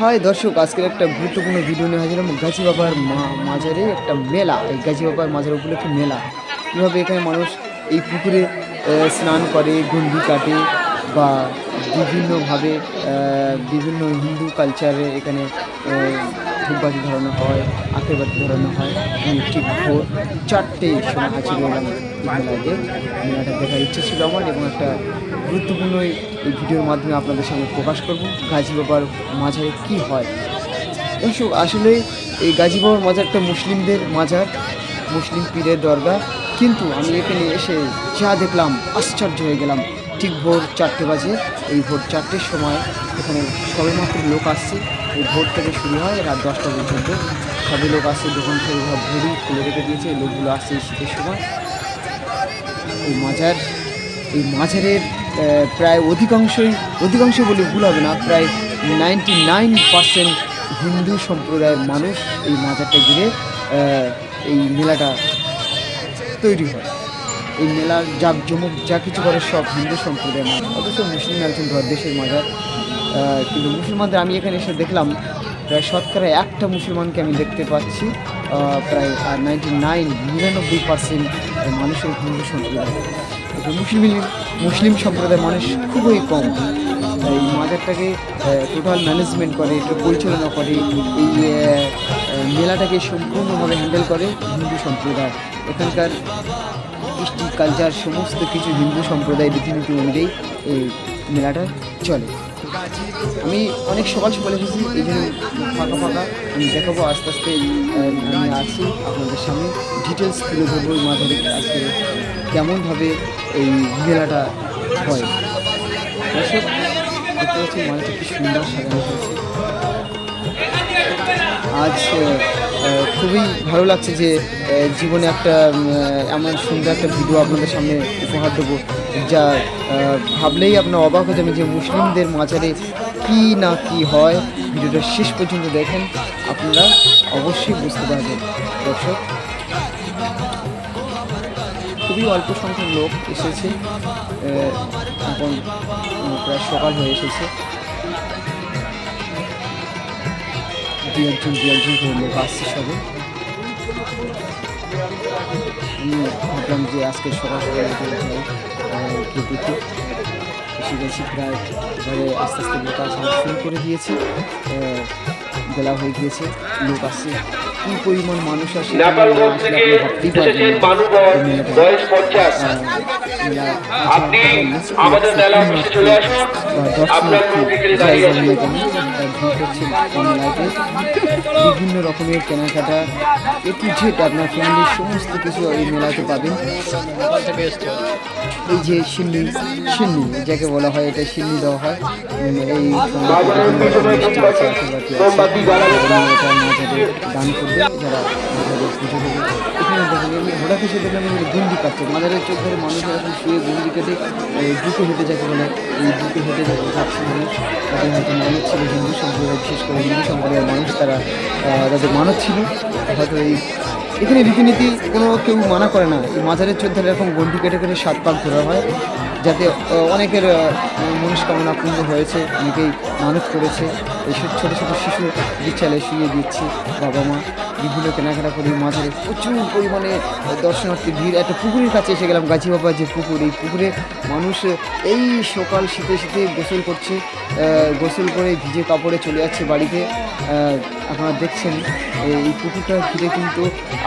High দর্শক আজকের একটা গুরুত্বপূর্ণ ভিডিও নিয়ে হাজির গাছি বাবার মাজারে একটা মেলা। এই গাছি বাবার মাজার উপলক্ষে মেলা। কীভাবে এখানে মানুষ এই পুকুরে স্নান করে গন্ডি কাটে বা বিভিন্নভাবে বিভিন্ন হিন্দু কালচারে এখানে আহ, ধূপবাতি ধরানো হয় আখেরবাতি ধরানো হয়। ঠিক ভোর চারটে সময় এই মেলাতে। মেলাটা দেখার ইচ্ছে ছিল আমার এবং একটা গুরুত্বপূর্ণ এই ভিডিওর মাধ্যমে আপনাদের সামনে প্রকাশ করব গাজী বাবার মাজারে কী হয়। দর্শক আসলে এই গাজী বাবার মাজারটা মুসলিমদের মাজার, মুসলিম পীরের দরগা কিন্তু আমি এখানে এসে যা দেখলাম, আশ্চর্য হয়ে গেলাম। ঠিক ভোর চারটে বাজে, এই ভোর চারটের সময় এখানে সবেমাত্র লোক আসছে। এই ভোর থেকে শুরু হয়, রাত দশটা পর্যন্ত। সবই লোক আসছে, দোকান থেকে সব ভরি খুলে রেখে দিয়েছে লোকগুলো আসছে এই শীতের সময়। এই মাজার, এই মাজারের প্রায় অধিকাংশই অধিকাংশ বলে ভুল হবে না, প্রায় নাইনটি নাইন পার্সেন্ট হিন্দু সম্প্রদায়ের মানুষ এই মাজারটা ঘিরে এই মেলাটা তৈরি হয়। এই মেলার জাক জমক যা কিছু করে সব হিন্দু সম্প্রদায়ের মানুষ, অথচ মুসলিম একজন দেশের মাজার কিন্তু মুসলমানদের আমি এখানে এসে দেখলাম, প্রায় শতকরা একটা মুসলমানকে আমি দেখতে পাচ্ছি প্রায় নাইনটি নাইন নিরানব্বই পার্সেন্ট মানুষের হিন্দু সম্প্রদায়। মুসলিম মুসলিম সম্প্রদায়ের মানুষ খুবই কম। এই মাজারটাকে টোটাল ম্যানেজমেন্ট করে এটা পরিচালনা করে, এই মেলাটাকে সম্পূর্ণভাবে হ্যান্ডেল করে হিন্দু সম্প্রদায়। এখানকার কৃষ্টি কালচার সমস্ত কিছু হিন্দু সম্প্রদায় রীতিনীতি অনুযায়ী এই মেলাটা চলে। আমি অনেক সকাল সকাল এসেছি, এই জন্য ফাঁকা ফাঁকা। আমি দেখাবো আস্তে আস্তে আমি আছি আপনাদের সামনে। ডিটেলস তুলে ধরবো মাঝারি আজকে কেমনভাবে এই মেলাটা হয়? দর্শক, দেখতে পাচ্ছি সুন্দর সাজানো হয়েছে। আজ খুবই ভালো লাগছে যে জীবনে একটা এমন সুন্দর একটা ভিডিও আপনাদের সামনে উপহার দেবো, যা ভাবলেই আপনার অবাক হয়ে যাবেন যে মুসলিমদের মাঝারে কি না কি হয়। ভিডিওটা শেষ পর্যন্ত দেখেন, আপনারা অবশ্যই বুঝতে পারবেন। দর্শক খুবই অল্প সংখ্যক লোক এসেছে। এখন প্রায় সকাল হয়ে এসেছে। দু একজন দু একজন করে লোক আসছে সবে। আমি ভাবলাম যে আজকে সকাল সকাল গিয়ে এসে গেছি প্রায়, এবারে আস্তে আস্তে লোক আসা শুরু করে দিয়েছে। বেলা হয়ে গিয়েছে, লোক আসছে। কি পরিমাণ মানুষ আসে আপনি আমাদের মেলা চলে আসুন আপনার বিভিন্ন রকমের কেনাকাটা এ টু জেড আপনার ফ্যামিলির সমস্ত কিছু এই মেলাতে পাবেন এই যে শিন্নি শিন্নি যাকে বলা হয় এটা শিন্নি দেওয়া হয় এই বাজারের পিছনে করবে যারা এখানে হঠাৎ এসে দেখলাম এখানে গুন্ডি কাটছে মাঝারের চোখ ধরে মানুষ এরকম শুয়ে গুন্ডি কেটে বুকে হেঁটে যাকে বলে, এই বুকে হেঁটে যাচ্ছে যাচ্ছে তাদের হয়তো মানত ছিল, হিন্দু সম্প্রদায়, বিশেষ করে হিন্দু সম্প্রদায়ের মানুষ তারা তাদের মানত ছিল। হয়তো এই, এখানে রীতিনীতি কোনো কেউ মানা করে না। এই মাজারের ধরে এরকম গন্ডি কেটে কেটে সাত পাক ধরা হয়। যাতে অনেকের মনস্কামনা পূর্ণ হয়েছে, অনেকেই মানুষ করেছে। এইসব ছোটো ছোটো শিশু বিচ্ছালে শুয়ে দিচ্ছে বাবা মা। বিভিন্ন কেনাকাটা করে মাজারে প্রচুর পরিমাণে দর্শনার্থী ভিড়, একটা পুকুরের কাছে এসে গেলাম গাছি বাবা যে পুকুর, এই পুকুরে মানুষ এই সকাল শীতে শীতে গোসল করছে গোসল করে ভিজে কাপড়ে চলে যাচ্ছে বাড়িতে। আপনারা দেখছেন, এই পুকুরটা ঘিরে কিন্তু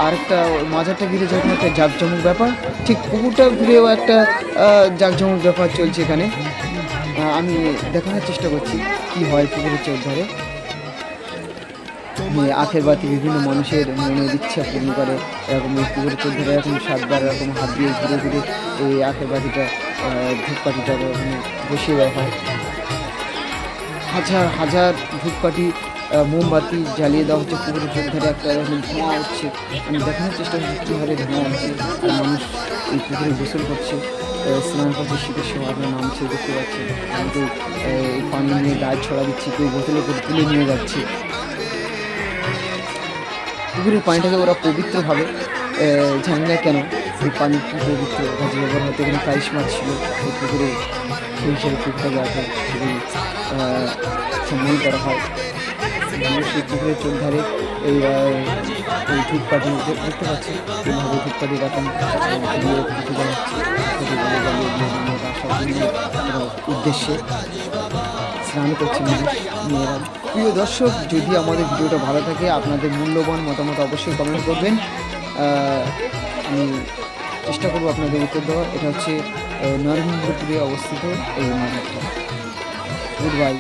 আরেকটা মাজারটা ঘিরে যখন একটা জাঁকজমক ব্যাপার, ঠিক পুকুরটা ঘিরেও একটা জাঁকজমক ব্যাপার চলছে এখানে। আমি দেখানোর চেষ্টা করছি কি হয় পুকুরের চোখ ধরে। আখের বাতি বিভিন্ন মানুষের মনের ইচ্ছা পূর্ণ করে। এরকম পুকুরের চোখ ধরে এরকম সাতবার এরকম হাত দিয়ে ঘুরে ঘুরে এই আখের বাতিটা ধূপকাঠিটা ওখানে বসিয়ে দেওয়া হয়। হাজার হাজার ধূপকাঠি মোমবাতি জ্বালিয়ে দেওয়া হচ্ছে। পুকুরের চোখ ধরে একটা এরকম ধোঁয়া হচ্ছে আমি দেখানোর চেষ্টা করছি কী হারে ধোঁয়া হচ্ছে আর মানুষ এই পুকুরে গোসল করছে। স্নান করছে, শীতের সময় আপনার নামছে, দেখতে পাচ্ছি কিন্তু এই পানি নিয়ে গায়ে ছড়া দিচ্ছে, কেউ বোতলে করে তুলে নিয়ে যাচ্ছে। পুকুরের পানিটাকে ওরা পবিত্রভাবে আহ, জানি না কেন এই পানি কি পবিত্র গাছ ব্যবহার হতে এখানে কাইশ মাছ ছিল এই পুকুরে সেই হিসাবে পুকুরটাকে খুবই আহ, সম্মান করা হয়। এই পুকুরের চোখ ধারে এই এই ধূপকাঠি দেখতে পাচ্ছি। কীভাবে ধূপকাঠি রাখেন উদ্দেশ্যে স্নান করছে মেয়েরা। প্রিয় দর্শক, যদি আমাদের ভিডিওটা ভালো থাকে, আপনাদের মূল্যবান মতামত অবশ্যই কমেন্ট করবেন। আমি চেষ্টা করব আপনাদের উত্তর দেওয়া এটা হচ্ছে নরেন্দ্রপুরে অবস্থিত এই মানুষটা গুড বাই